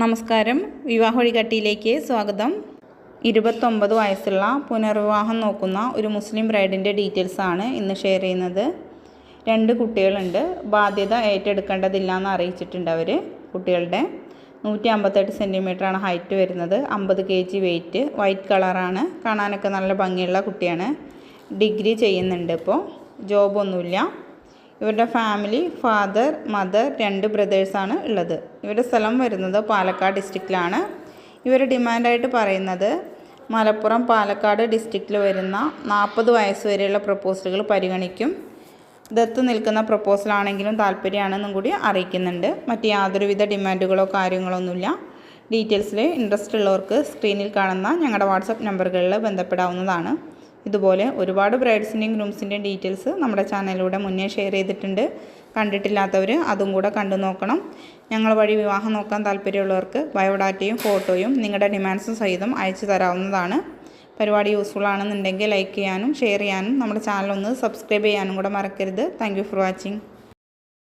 നമസ്കാരം. വിവാഹ വഴികാട്ടിയിലേക്ക് സ്വാഗതം. ഇരുപത്തൊമ്പത് വയസ്സുള്ള പുനർവിവാഹം നോക്കുന്ന ഒരു മുസ്ലിം ബ്രൈഡിന്റെ ഡീറ്റെയിൽസ് ആണ് ഇന്ന് ഷെയർ ചെയ്യുന്നത്. രണ്ട് കുട്ടികളുണ്ട്. ബാധ്യത ഏറ്റെടുക്കേണ്ടതില്ല എന്ന് അറിയിച്ചിട്ടുണ്ട് അവർ കുട്ടികളുടെ. നൂറ്റി അമ്പത്തെട്ട് സെന്റിമീറ്ററാണ് ഹൈറ്റ് വരുന്നത്. അമ്പത് കെ ജി വെയിറ്റ്. വൈറ്റ് കളറാണ്. കാണാനൊക്കെ നല്ല ഭംഗിയുള്ള കുട്ടിയാണ്. ഡിഗ്രി ചെയ്യുന്നുണ്ട് ഇപ്പോൾ ജോബൊന്നുമില്ല. ഇവരുടെ ഫാമിലി ഫാദർ മദർ രണ്ട് ബ്രദേഴ്സാണ് ഉള്ളത്. ഇവരുടെ സ്ഥലം വരുന്നത് പാലക്കാട് ഡിസ്ട്രിക്റ്റിലാണ് ഇവർ ഡിമാൻഡായിട്ട് പറയുന്നത് മലപ്പുറം പാലക്കാട് ഡിസ്ട്രിക്റ്റിൽ വരുന്ന നാൽപ്പത് വയസ്സ് വരെയുള്ള പ്രപ്പോസലുകൾ പരിഗണിക്കും. ദത്ത് നിൽക്കുന്ന പ്രപ്പോസലാണെങ്കിലും താല്പര്യമാണെന്നും കൂടി അറിയിക്കുന്നുണ്ട്. മറ്റ് യാതൊരുവിധ ഡിമാൻഡുകളോ കാര്യങ്ങളൊന്നുമില്ല. ഡീറ്റെയിൽസിൽ ഇൻട്രസ്റ്റ് ഉള്ളവർക്ക് സ്ക്രീനിൽ കാണുന്ന ഞങ്ങളുടെ വാട്സപ്പ് നമ്പറുകളിൽ ബന്ധപ്പെടാവുന്നതാണ്. ഇതുപോലെ ഒരുപാട് ബ്രൈഡ്സിന്റെയും ഗ്രൂംസിന്റെയും ഡീറ്റെയിൽസ് നമ്മുടെ ചാനലിലൂടെ മുന്നേ ഷെയർ ചെയ്തിട്ടുണ്ട്. കണ്ടിട്ടില്ലാത്തവർ അതും കൂടെ കണ്ടു നോക്കണം. ഞങ്ങൾ വഴി വിവാഹം നോക്കാൻ താല്പര്യമുള്ളവർക്ക് ബയോഡാറ്റയും ഫോട്ടോയും നിങ്ങളുടെ ഡിമാൻഡ്സും സഹിതം അയച്ചു തരാവുന്നതാണ്. പരിപാടി യൂസ്ഫുൾ ആണെന്നുണ്ടെങ്കിൽ ലൈക്ക് ചെയ്യാനും ഷെയർ ചെയ്യാനും നമ്മുടെ ചാനൽ ഒന്ന് സബ്സ്ക്രൈബ് ചെയ്യാനും കൂടെ മറക്കരുത്. Thank for watching